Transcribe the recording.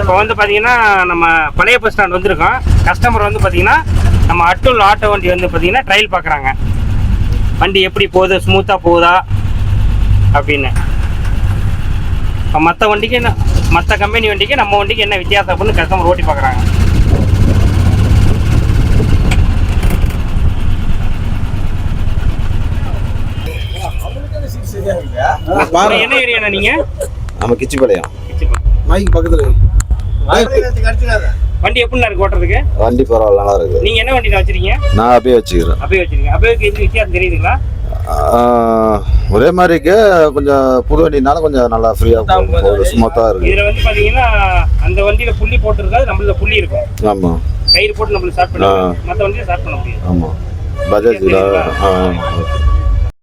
இப்போ வந்து பார்த்தீங்கன்னா நம்ம பழைய பஸ் ஸ்டாண்ட் வந்திருக்கோம். கஸ்டமர் வந்து பார்த்தீங்கன்னா நம்ம அட்டுல் ஆட்டோ வண்டி வந்து பார்த்தீங்கன்னா ட்ரையல் பார்க்குறாங்க. வண்டி எப்படி போகுது? ஸ்மூத்தாக போகுதா? அப்படின்னு. இப்போ மற்ற வண்டிக்கு என்ன மற்ற கம்பெனி வண்டிக்கு நம்ம வண்டிக்கு என்ன வித்தியாசம் அப்படின்னு கஸ்டமர் ஓட்டி பார்க்குறாங்க என்ன ஏரியாண்ணா நீங்கள் நம்ம கிச்சிப்பாளையம். மைக்கு பக்கத்துல வண்டி எப்படிண்ணா இருக்கு ஓட்டுறதுக்கு? வண்டி பரவாயில்ல நல்லா இருக்கு. நீங்கள் என்ன வண்டி வச்சிருக்கீங்க? நான் அப்படியே வச்சுக்கிறேன். அப்படியே வச்சிருக்கீங்க. அப்படியே வித்தியாசம் தெரியுதுங்களா? ஒரே மாதிரி இருக்கு கொஞ்சம் புது வண்டினால கொஞ்சம் நல்லா ஃப்ரீயாக போகுது ஸ்மூத்தாக இருக்கு. இதுல வந்து பாத்தீங்கன்னா அந்த வண்டியில புள்ளி போட்டிருக்காது நம்மள புள்ளி இருக்கும். ஆமாம் கயிறு போட்டு நம்மளுக்கு ஸ்டார்ட் பண்ண ஆ. மற்ற வண்டியில ஸ்டார்ட் பண்ண முடியாது. ஆமாம் பஜாஜில் ஆ